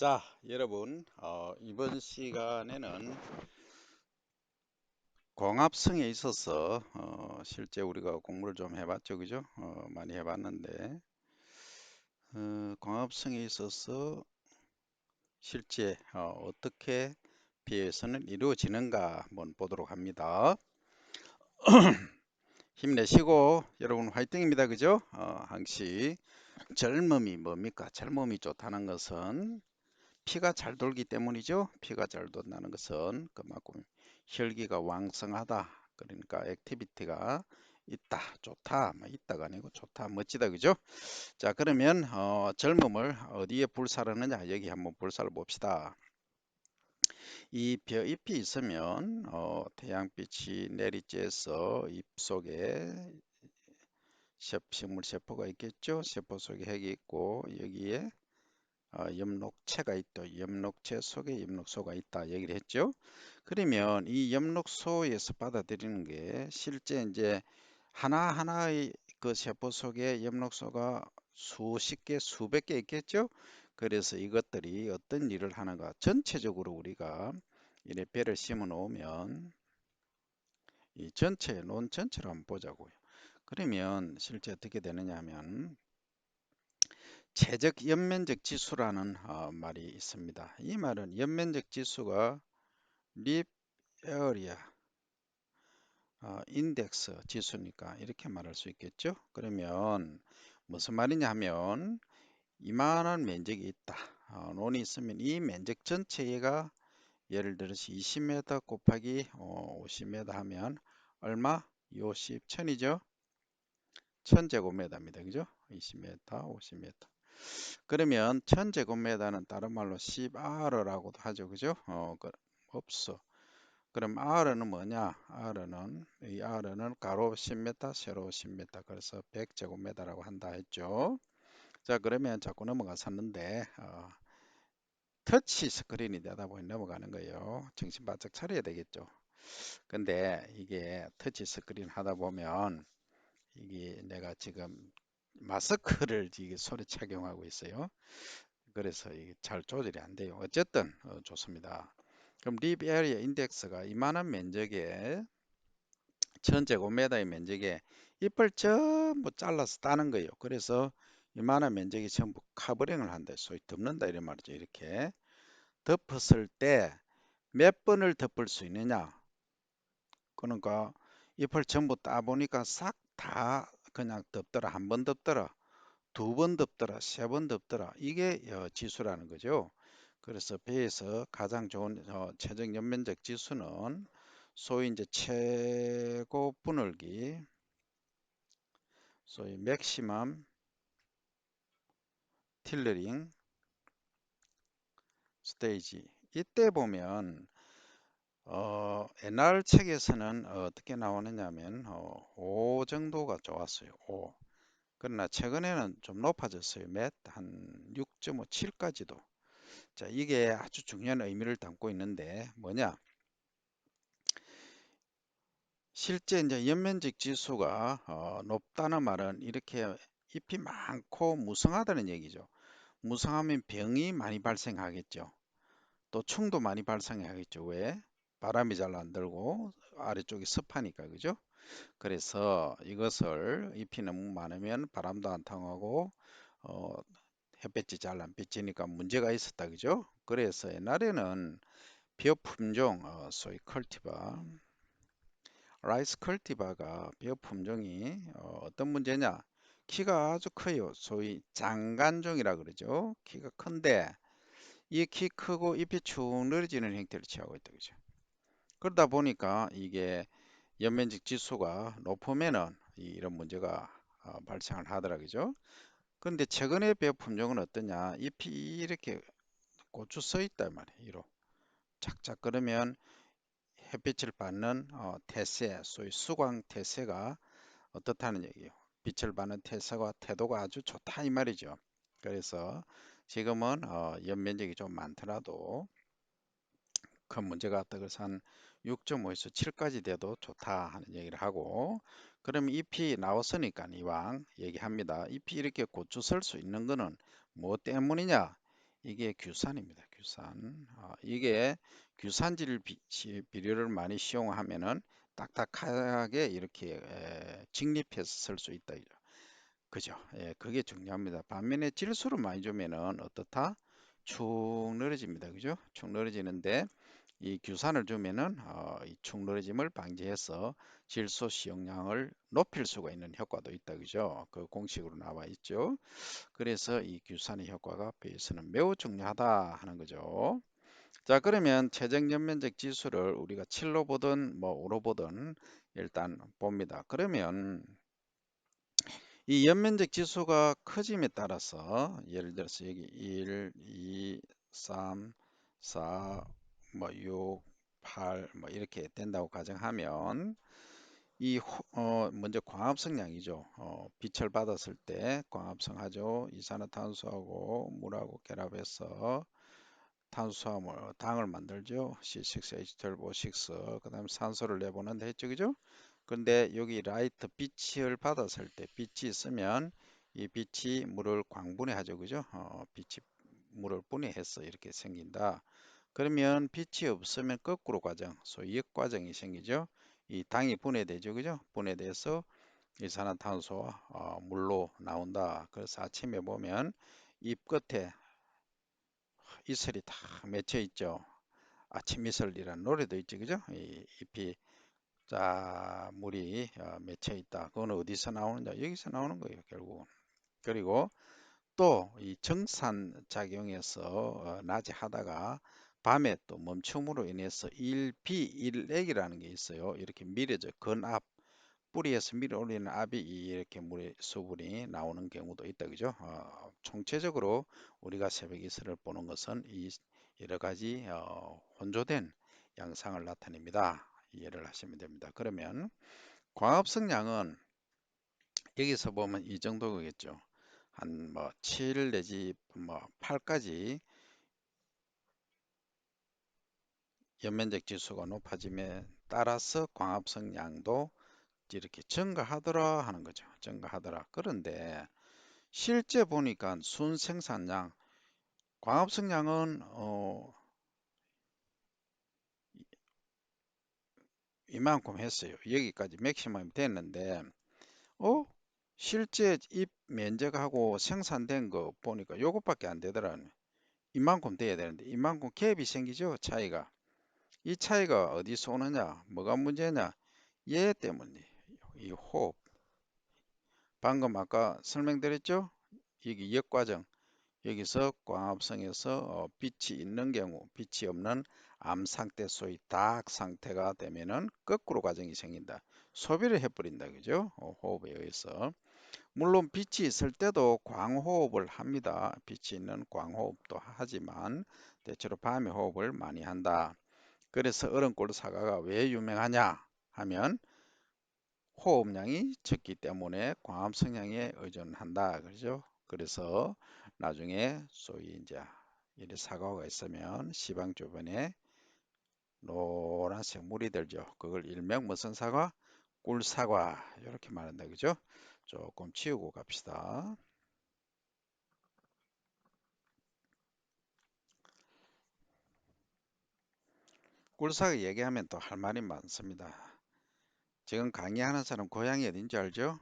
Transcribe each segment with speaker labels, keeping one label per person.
Speaker 1: 자, 여러분, 어, 이번 시간에는 광합성에 있어서 어, 실제 우리가 공부를 좀 해봤죠, 그죠? 어, 많이 해봤는데 어, 광합성에 있어서 실제 어, 떻게 비해서는 이루어지는가 한번 보도록 합니다. 힘내시고 여러분 화이팅입니다, 그죠? 어, 항시 젊음이 뭡니까? 젊음이 좋다는 것은 피가 잘 돌기 때문이죠. 피가 잘 돈다는 것은 그만큼 혈기가 왕성하다. 그러니까 액티비티가 있다, 좋다, 뭐 있다가 아니고 좋다, 멋지다, 그죠? 자, 그러면 어, 젊음을 어디에 불사르느냐 여기 한번 불사를 봅시다. 이 벼잎이 있으면 어, 태양빛이 내리쬐서 잎 속에 식물 세포가 있겠죠. 세포 속에 핵이 있고 여기에 어, 엽록체가 있다. 엽록체 속에 엽록소가 있다. 얘기를 했죠. 그러면 이 엽록소에서 받아들이는 게 실제 이제 하나하나의 그 세포 속에 엽록소가 수십 개, 수백 개 있겠죠. 그래서 이것들이 어떤 일을 하는가 전체적으로 우리가 이래 배를 심어 놓으면 이 전체, 논 전체를 한번 보자고요. 그러면 실제 어떻게 되느냐 하면 최적 연면적 지수라는 어, 말이 있습니다. 이 말은 연면적 지수가 립 에어리아 어, 인덱스 지수니까 이렇게 말할 수 있겠죠. 그러면 무슨 말이냐 하면 이만한 면적이 있다. 어, 논이 있으면 이 면적 전체가 예를 들어서 20m 곱하기 어, 50m 하면 얼마? 50, 1000이죠. 1000제곱미터입니다. 그죠? 20m, 50m. 그러면 1000제곱미터는 다른 말로 10R라고도 하죠. 그죠? 어, 그, 없어. 그럼 R는 뭐냐? R는 이 R는 가로 10m, 세로 10m. 그래서 100제곱미터라고 한다 했죠. 자, 그러면 자꾸 넘어갔었는데 어, 터치 스크린이 되다 보니 넘어가는 거예요. 정신 바짝 차려야 되겠죠. 근데 이게 터치 스크린 하다 보면 이게 내가 지금 마스크를 이게 손에 착용하고 있어요. 그래서 이게 잘 조절이 안 돼요. 어쨌든 어, 좋습니다. 그럼 립 에리어 인덱스가 이만한 면적에 천제곱미터의 면적에 잎을 전부 잘라서 따는 거예요. 그래서 이만한 면적이 전부 카버링을 한다. 소위 덮는다 이런 말이죠. 이렇게 덮었을 때 몇 번을 덮을 수 있느냐? 그러니까 잎을 전부 따 보니까 싹 다 그냥 덮더라. 한 번 덮더라. 두 번 덮더라. 세 번 덮더라. 이게 어, 지수라는 거죠. 그래서 배에서 가장 좋은 어, 최적 연면적 지수는 소위 이제 최고 분울기 소위 맥시멈 틸러링 스테이지 이때 보면 어, 옛날 책에서는 어떻게 나오느냐면 어, 5 정도가 좋았어요. 5. 그러나 최근에는 좀 높아졌어요. 몇? 한 6.5, 7까지도. 자, 이게 아주 중요한 의미를 담고 있는데 뭐냐? 실제 이제 연면적 지수가 어, 높다는 말은 이렇게 잎이 많고 무성하다는 얘기죠. 무성하면 병이 많이 발생하겠죠. 또 충도 많이 발생하겠죠. 왜? 바람이 잘 안 들고 아래쪽이 습하니까 그죠? 그래서 이것을 잎이 너무 많으면 바람도 안 통하고 어, 햇볕이 잘 안 비치니까 문제가 있었다 그죠? 그래서 옛날에는 벼 품종 어, 소위 컬티바 라이스 컬티바가 벼 품종이 어, 떤 문제냐? 키가 아주 커요. 소위 장간종이라 그러죠. 키가 큰데 이 키 크고 잎이 축 늘어지는 형태를 취하고 있다 그죠? 그러다 보니까 이게 연면적 지수가 높으면은 이런 문제가 어, 발생을 하더라 그죠? 근데 최근에 배 품종은 어떠냐? 잎이 이렇게 고추 서 있단 말이에요. 이로 착착 그러면 햇빛을 받는 어, 태세, 소위 수광 태세가 어떻다는 얘기예요. 빛을 받는 태세가 태도가 아주 좋다 이 말이죠. 그래서 지금은 어, 연면적이 좀 많더라도 큰 문제가 없다. 그래서 한 6.5에서 7까지 돼도 좋다 하는 얘기를 하고 그럼 잎이 나왔으니까 이왕 얘기합니다. 잎이 이렇게 고추 설 수 있는 거는 뭐 때문이냐? 이게 규산입니다. 규산. 어, 이게 규산질 비료를 많이 시용하면은 딱딱하게 이렇게 에, 직립해서 쓸수 있다. 그죠? 예, 그게 중요합니다. 반면에 질소를 많이 주면은 어떻다? 축 늘어집니다. 그죠? 축 늘어지는데 이 규산을 주면은 어, 이축 늘어짐을 방지해서 질소使用량을 높일 수가 있는 효과도 있다. 그죠? 그 공식으로 나와 있죠. 그래서 이 규산의 효과가 배에서는 매우 중요하다 하는 거죠. 자, 그러면 최적 연면적 지수를 우리가 7로 보든 뭐 5로 보든 일단 봅니다. 그러면 이 연면적 지수가 커짐에 따라서 예를 들어서 여기 1, 2, 3, 4, 뭐 6, 8, 뭐 이렇게 된다고 가정하면 이 호- 어, 먼저 광합성량이죠. 어, 빛을 받았을 때 광합성하죠. 이산화탄소하고 물하고 결합해서 탄수화물, 당을 만들죠. C6H12O6. 그 다음 산소를 내보낸다 했죠. 그죠? 근데 여기 라이트 빛을 받았을 때 빛이 있으면 이 빛이 물을 광분해하죠. 그죠? 어, 빛이 물을 분해해서 이렇게 생긴다. 그러면 빛이 없으면 거꾸로 과정, 소위 역과정이 생기죠. 이 당이 분해되죠. 그죠? 분해돼서 이산화탄소와 어, 물로 나온다. 그래서 아침에 보면 잎 끝에 이슬이 다 맺혀 있죠. 아침 이슬이라는 노래도 있죠. 그죠? 이 잎이 자 물이 어, 맺혀 있다. 그건 어디서 나오느냐? 여기서 나오는 거예요. 결국은. 그리고 또 이 정산 작용에서 어, 낮에 하다가 밤에 또 멈춤으로 인해서 일비일액이라는 게 있어요. 이렇게 밀어져 건압 뿌리에서 밀어 올리는 압이 이렇게 물의 수분이 나오는 경우도 있다. 그죠? 어, 총체적으로 우리가 새벽 이슬을 보는 것은 이 여러 가지 어, 혼조된 양상을 나타냅니다. 이해를 하시면 됩니다. 그러면 광합성량은 여기서 보면 이 정도겠죠. 한 뭐 7 내지 뭐 8까지 연면적 지수가 높아짐에 따라서 광합성량도 이렇게 증가하더라 하는 거죠. 증가하더라. 그런데 실제 보니까 순 생산량, 광합성량은 어, 이만큼 했어요. 여기까지 맥시멈 됐는데 어? 실제 입 면적하고 생산된 거 보니까 요것밖에 안 되더라. 이만큼 돼야 되는데 이만큼 갭이 생기죠 차이가 이 차이가 어디서 오느냐 뭐가 문제냐 얘 때문에 이 호흡. 방금 아까 설명드렸죠? 여기 역과정. 여기서 광합성에서 어, 빛이 있는 경우 빛이 없는 암 상태 소위 닭 상태가 되면은 거꾸로 과정이 생긴다. 소비를 해버린다 그죠? 어, 호흡에 의해서. 물론 빛이 있을 때도 광호흡을 합니다. 빛이 있는 광호흡도 하지만 대체로 밤에 호흡을 많이 한다. 그래서 어른골 사과가 왜 유명하냐 하면 호흡량이 적기 때문에 광합 성향에 의존한다. 그죠? 그래서 나중에 소위 이제 이리 사과가 있으면 시방 주변에 노란색 물이 들죠. 그걸 일명 무슨 사과? 꿀사과 이렇게 말한다. 그죠? 조금 치우고 갑시다. 꿀사과 얘기하면 또 할 말이 많습니다. 지금 강의하는 사람 고향이 어딘지 알죠?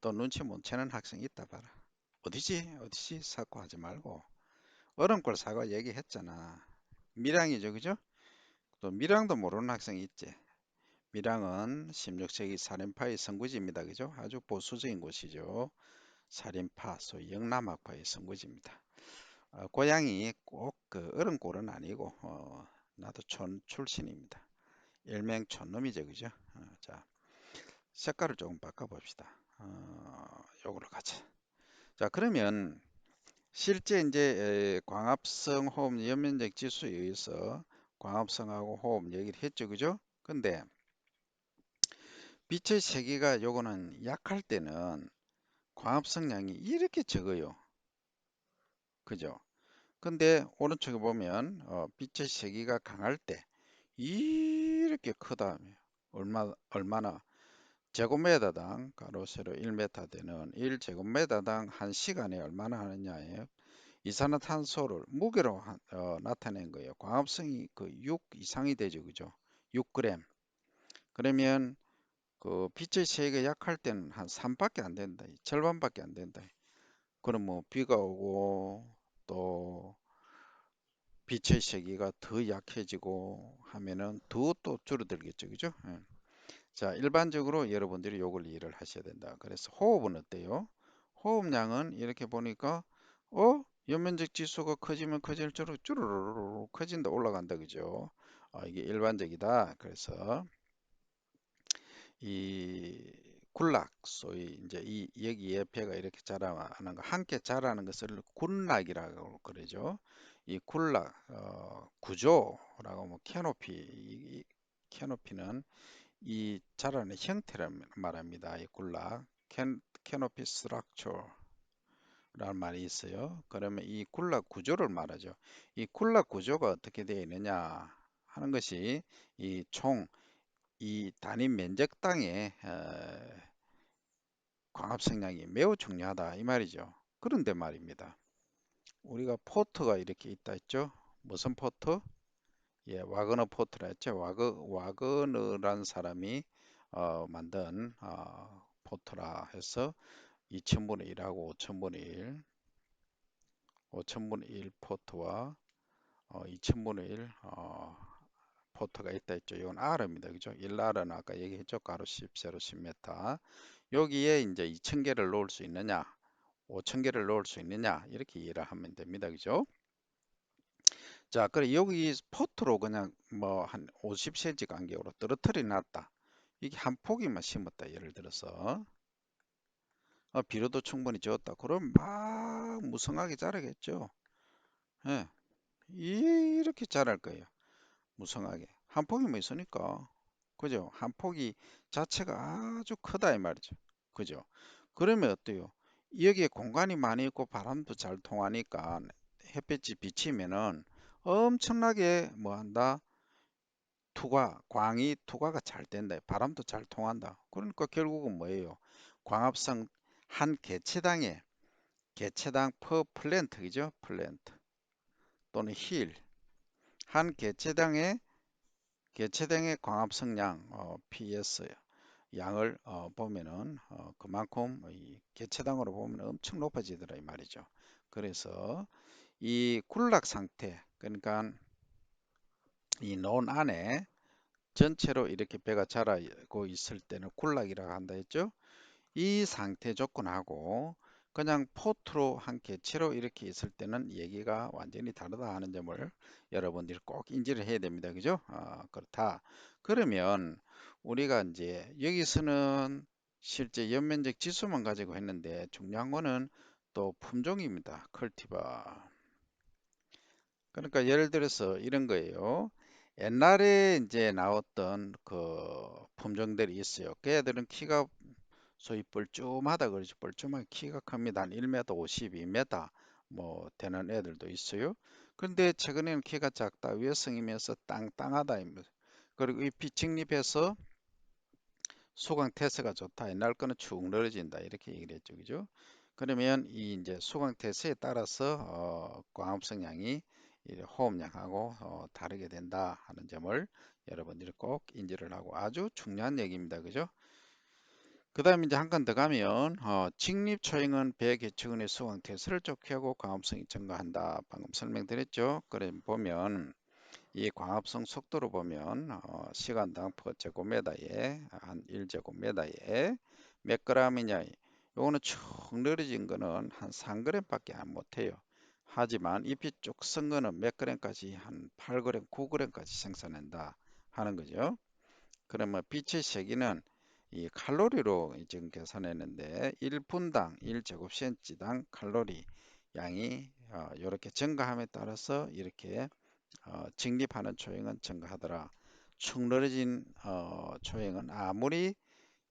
Speaker 1: 또 눈치 못 채는 학생이 있다 봐라. 어디지? 어디지? 사고 하지 말고. 얼음골 사과 얘기했잖아. 밀양이죠, 그죠? 또 밀양도 모르는 학생이 있지. 밀양은 16세기 살인파의 선구지입니다, 그죠? 아주 보수적인 곳이죠. 살인파, 소위 영남학파의 선구지입니다. 어, 고향이 꼭 그 얼음골은 아니고 어, 나도 촌 출신입니다. 일명 촌놈이죠, 그죠? 어, 자, 색깔을 조금 바꿔봅시다. 어, 요걸로 가자. 자, 그러면 실제 이제 광합성 호흡 연면적 지수에 의해서 광합성하고 호흡 얘기를 했죠, 그죠? 근데 빛의 세기가 요거는 약할 때는 광합성량이 이렇게 적어요. 그죠? 근데 오른쪽에 보면 어, 빛의 세기가 강할 때 이렇게 크다. 얼마, 얼마나 제곱미터당 가로 세로 1m 되는 1제곱미터당 1시간에 얼마나 하느냐에 이산화탄소를 무게로 하- 어, 나타낸 거예요. 광합성이 그 6 이상이 되죠. 그죠? 6g. 그러면 그 빛의 세기가 약할 때는 한 3밖에 안 된다. 절반밖에 안 된다. 그럼 뭐 비가 오고 또 빛의 세기가 더 약해지고 하면은 더 또 줄어들겠죠. 그죠? 예. 자, 일반적으로 여러분들이 요걸 이해를 하셔야 된다. 그래서 호흡은 어때요? 호흡량은 이렇게 보니까 어? 연면적 지수가 커지면 커질수록 쭈르르르 커진다 올라간다 그죠? 아, 이게 일반적이다. 그래서 이 군락 소위 이제 이 여기 옆에가 이렇게 자라는 거 함께 자라는 것을 군락이라고 그러죠. 이 군락 어, 구조라고 뭐 캐노피 이, 이 캐노피는 이 자라는 형태를 말합니다. 이 군락 캔, 캐노피 스트럭처 라는 말이 있어요. 그러면 이 군락 구조를 말하죠. 이 군락 구조가 어떻게 되어 있느냐 하는 것이 이 총이 단위 면적당의 어, 광합 성량이 매우 중요하다 이 말이죠. 그런데 말입니다. 우리가 포트가 이렇게 있다 했죠. 무슨 포트? 예, 와그너 포트라 했죠. 와그, 와그너란 사람이 어, 만든 어, 포트라 해서 2000분의 1하고 5000분의 1, 5000분의 1 포트와 어, 2000분의 1 어, 포트가 있다 했죠. 이건 R입니다. 그죠? 1R은 아까 얘기했죠. 가로 10, 세로 10m. 여기에 이제 2000개를 넣을 수 있느냐, 5000개를 넣을 수 있느냐, 이렇게 이해를 하면 됩니다. 그죠? 자, 그래 여기 포트로 그냥 뭐 한 50cm 간격으로 떨어뜨려 놨다. 이게 한 포기만 심었다. 예를 들어서 어, 비료도 충분히 줬다. 그럼 막 무성하게 자라겠죠. 예, 이렇게 자랄 거예요. 무성하게. 한 포기만 있으니까. 그죠? 한 포기 자체가 아주 크다 이 말이죠. 그죠? 그러면 어때요? 여기에 공간이 많이 있고 바람도 잘 통하니까 햇빛이 비치면은 엄청나게 뭐 한다? 투과, 광이 투과가 잘 된다. 바람도 잘 통한다. 그러니까 결국은 뭐예요? 광합성 한 개체당에 개체당 퍼 플랜트 그죠? 플랜트 또는 힐 한 개체당에 개체당의 광합 성량 어, PS 양을 어, 보면은 어, 그만큼 이 개체당으로 보면 엄청 높아지더라 이 말이죠. 그래서 이 군락 상태 그러니까 이 논 안에 전체로 이렇게 배가 자라고 있을 때는 군락이라고 한다 했죠. 이 상태 조건하고 그냥 포트로 한 개체로 이렇게 있을 때는 얘기가 완전히 다르다 하는 점을 여러분들이 꼭 인지를 해야 됩니다. 그죠? 아, 그렇다. 그러면 우리가 이제 여기서는 실제 연면적 지수만 가지고 했는데 중요한 거는 또 품종입니다. 컬티바. 그러니까 예를 들어서 이런 거예요. 옛날에 이제 나왔던 그 품종들이 있어요. 걔들은 키가 소위 뻘쭘하다 그러죠. 뻘쭘하게 키가 큽니다. 한 1m 52m 뭐 되는 애들도 있어요. 근데 최근에는 키가 작다. 외성이면서 땅땅하다. 그리고 잎이 직립해서 수강 태세가 좋다. 옛날 거는 축 늘어진다. 이렇게 얘기를 했죠. 그죠? 그러면 이 이제 수강 태세에 따라서 어, 광합성량이 호흡량하고 어, 다르게 된다 하는 점을 여러분들이 꼭 인지를 하고 아주 중요한 얘기입니다. 그죠? 그 다음에 이제 한건더 가면 어, 직립초행은 배개체근의 수강 태세를 좋게 하고 광합성이 증가한다. 방금 설명드렸죠. 그래 보면 이 광합성 속도로 보면 어, 시간당 퍼 제곱미터에 한 1제곱미터에 몇 g이냐 요거는 쭉 늘어진 거는 한 3g 밖에 안 못해요 하지만 잎이 쭉 쓴 거는 몇 g까지 한 8g 9g까지 생산한다 하는 거죠 그러면 빛의 세기는 이 칼로리로 지금 계산했는데 1분당 1제곱센치당 칼로리 양이 이렇게 증가함에 따라서 이렇게 어, 직립하는 초행은 증가하더라. 축 늘어진 어, 초행은 아무리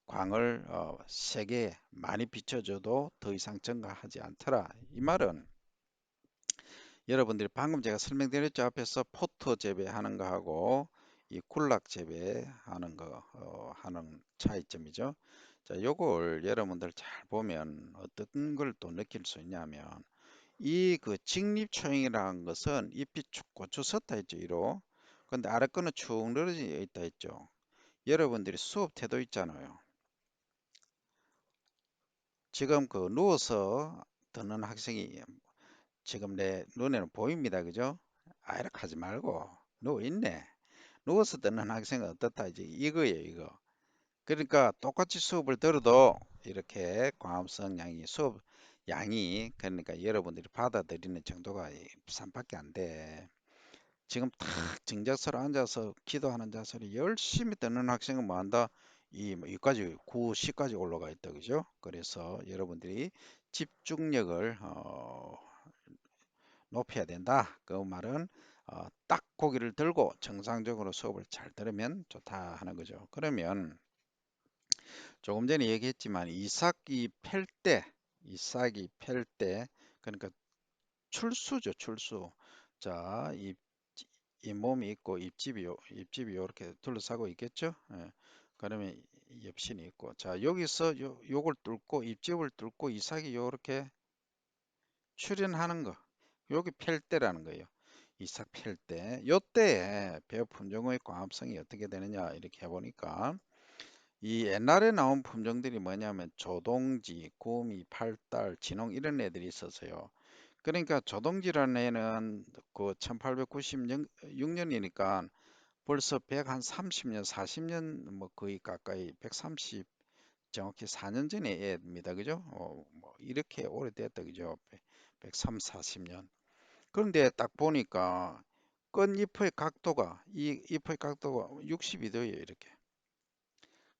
Speaker 1: 광을 어, 세게 많이 비춰줘도 더 이상 증가하지 않더라. 이 말은 여러분들이 방금 제가 설명드렸죠. 앞에서 포터 재배하는 거하고 이 굴락 재배하는 거 어, 하는 차이점이죠. 자, 요걸 여러분들 잘 보면 어떤 걸 또 느낄 수 있냐면 이 그 직립초잉이라는 것은 잎이 쭉 꽂혀 섰다 했죠, 위로. 근데 아래 거는 축 늘어져 있다 했죠. 여러분들이 수업 태도 있잖아요. 지금 그 누워서 듣는 학생이 지금 내 눈에는 보입니다. 그죠? 아, 이렇게 하지 말고 누워 있네. 누워서 듣는 학생은 어떻다 이제 이거예요, 이거. 그러니까 똑같이 수업을 들어도 이렇게 광합성 양이 수업 양이 그러니까 여러분들이 받아들이는 정도가 3밖에 안 돼. 지금 탁 정작서로 앉아서 기도하는 자세로 열심히 듣는 학생은 뭐 한다? 이뭐 여기까지 9, 10까지 올라가 있다 그죠? 그래서 여러분들이 집중력을 어, 높여야 된다. 그 말은 어, 딱 고기를 들고 정상적으로 수업을 잘 들으면 좋다 하는 거죠. 그러면 조금 전에 얘기했지만 이삭이 팰 때, 이삭이 팰 때, 그러니까 출수죠, 출수. 자, 이, 이 몸이 있고 입집이 요, 입집이 이렇게 둘러싸고 있겠죠. 예. 그러면 옆신이 있고, 자 여기서 요, 요걸 뚫고 입집을 뚫고 이삭이 요렇게 출현하는 거, 여기 팰 때라는 거예요. 이삭 팰 때, 요때에 배어 품종의 광합성이 어떻게 되느냐 이렇게 해보니까 이 옛날에 나온 품종들이 뭐냐면 조동지, 구미, 팔달, 진홍 이런 애들이 있었어요. 그러니까 조동지라는 애는 그 1896년이니까 벌써 100한 30년, 40년 뭐 거의 가까이 130 정확히 4년 전의 애입니다. 그죠? 어, 뭐 이렇게 오래됐다 그죠? 130, 40년. 그런데 딱 보니까 끝잎의 각도가 이 잎의 각도가 62도예요, 이렇게.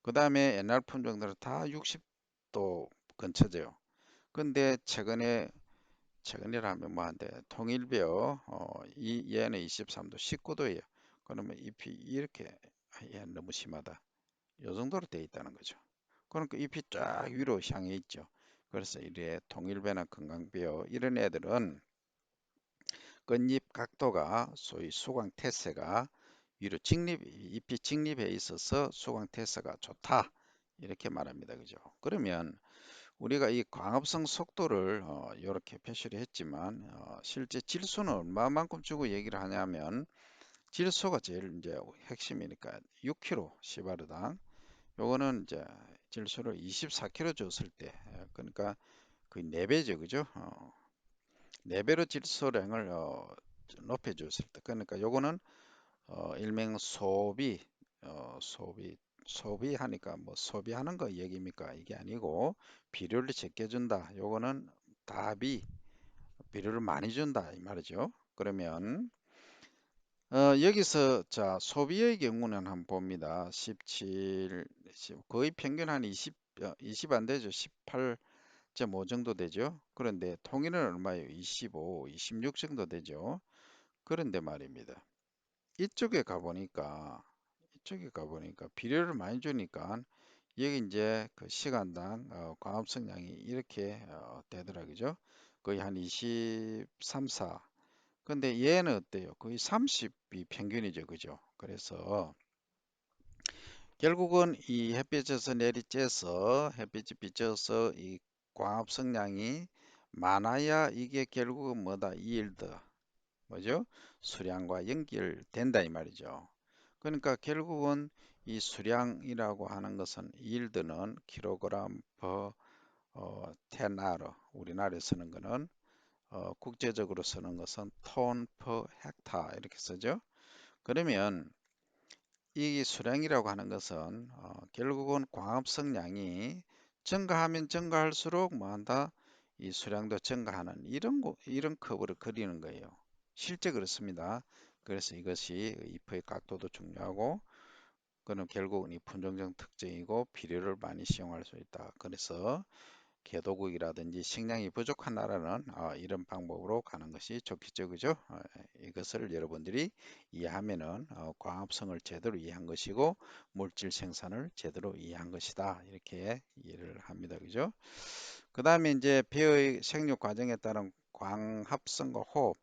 Speaker 1: 그 다음에 옛날 품종들은 다 60도 근처져요. 근데 최근에 최근이라면 뭐한데 통일벼 어, 이 얘는 23도 19도예요. 그러면 잎이 이렇게 얘 너무 심하다. 요 정도로 되어 있다는 거죠. 그러니까 잎이 쫙 위로 향해 있죠. 그래서 이래 통일배나 건강벼 이런 애들은 끝잎 각도가 소위 수광 태세가 위로 직립 잎이 직립해 있어서 수광 태세가 좋다 이렇게 말합니다. 그죠? 그러면 우리가 이 광합성 속도를 어, 이렇게 표시를 했지만 어, 실제 질소는 얼마만큼 주고 얘기를 하냐면 질소가 제일 이제 핵심이니까 6kg 시바르당 요거는 이제 질소를 24kg 줬을 때 그러니까 그 4배죠 그죠 어, 4배로 질소량을 어, 높여 줬을 때. 그러니까 요거는 어, 일명 소비 어, 소비 소비하니까 뭐 소비하는 거 얘기입니까? 이게 아니고 비료를 적게 준다. 요거는 답이 비료를 많이 준다 이 말이죠. 그러면 어, 여기서 자 소비의 경우는 한번 봅니다. 17 거의 평균 한 20, 20 안 되죠 18.5 정도 되죠? 그런데 통일은 얼마예요? 25 26 정도 되죠? 그런데 말입니다. 이쪽에 가보니까 이쪽에 가보니까 비료를 많이 주니까 여기 이제 그 시간당 어, 광합성량이 이렇게 어, 되더라. 그죠? 거의 한 23, 4 근데 얘는 어때요? 거의 30이 평균이죠. 그죠? 그래서 결국은 이 햇빛에서 내리쬐서 햇빛이 비쳐서 이 광합 성량이 많아야 이게 결국은 뭐다? 일드 뭐죠? 수량과 연결된다 이 말이죠. 그러니까 결국은 이 수량이라고 하는 것은 일드는 킬로그램 per 어, 10R 우리나라에 쓰는 거는 어, 국제적으로 쓰는 것은 톤 per 헥타 이렇게 쓰죠. 그러면 이 수량이라고 하는 것은 어, 결국은 광합성량이 증가하면 증가할수록 뭐한다 이 수량도 증가하는 이런 거, 이런 커브를 그리는 거예요. 실제 그렇습니다. 그래서 이것이 잎의 각도도 중요하고 그는 결국은 이 품종적 특징이고 비료를 많이 사용할 수 있다. 그래서 개도국이라든지 식량이 부족한 나라는 어, 이런 방법으로 가는 것이 좋겠죠. 그죠? 어, 이것을 여러분들이 이해하면은 어, 광합성을 제대로 이해한 것이고 물질 생산을 제대로 이해한 것이다. 이렇게 이해를 합니다. 그죠? 그 다음에 이제 폐의 생육 과정에 따른 광합성과 호흡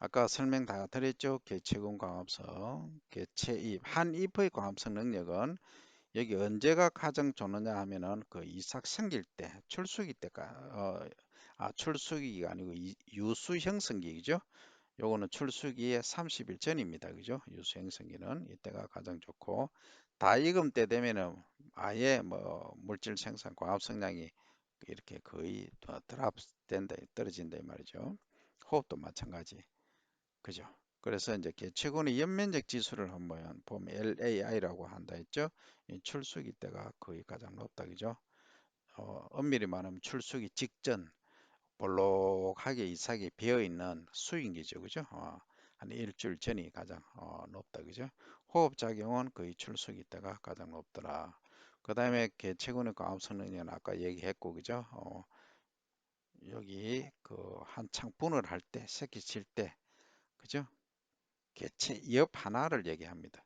Speaker 1: 아까 설명 다 드렸죠. 개체군 광합성, 개체입, 한 잎의 광합성 능력은 여기 언제가 가장 좋느냐 하면은 그 이삭 생길 때, 출수기 때가 어, 아, 출수기가 아니고 이- 유수 형성기죠. 요거는 출수기의 30일 전입니다. 그죠? 유수 형성기는 이때가 가장 좋고 다 익음 때 되면은 아예 뭐 물질 생산 광합 성량이 이렇게 거의 드랍 된다 떨어진다 이 말이죠. 호흡도 마찬가지. 그죠? 그래서 이제 개체군의 연면적 지수를 한번 보면 LAI라고 한다 했죠. 이 출수기 때가 거의 가장 높다 그죠? 어, 엄밀히 말하면 출수기 직전 볼록하게 이삭이 비어 있는 수인기죠 그죠? 어, 한 일주일 전이 가장 어, 높다 그죠? 호흡 작용은 거의 출수기 때가 가장 높더라. 그 다음에 개체군의 광합성능은 아까 얘기했고 그죠? 어, 여기 그 한창 분을 할 때, 새끼 칠 때, 그죠? 개체 옆 하나를 얘기합니다.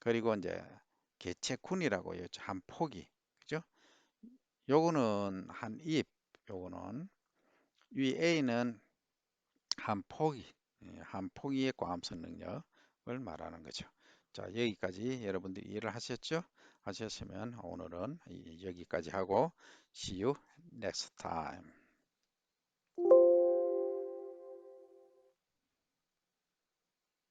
Speaker 1: 그리고 이제 개체군이라고 했죠. 한 포기, 그죠? 요거는 한 입, 요거는 위 A는 한 포기, 예, 한 포기의 광합성 능력을 말하는 거죠. 자, 여기까지 여러분들이 이해를 하셨죠? 하셨으면 오늘은 이- 여기까지 하고 see you next time.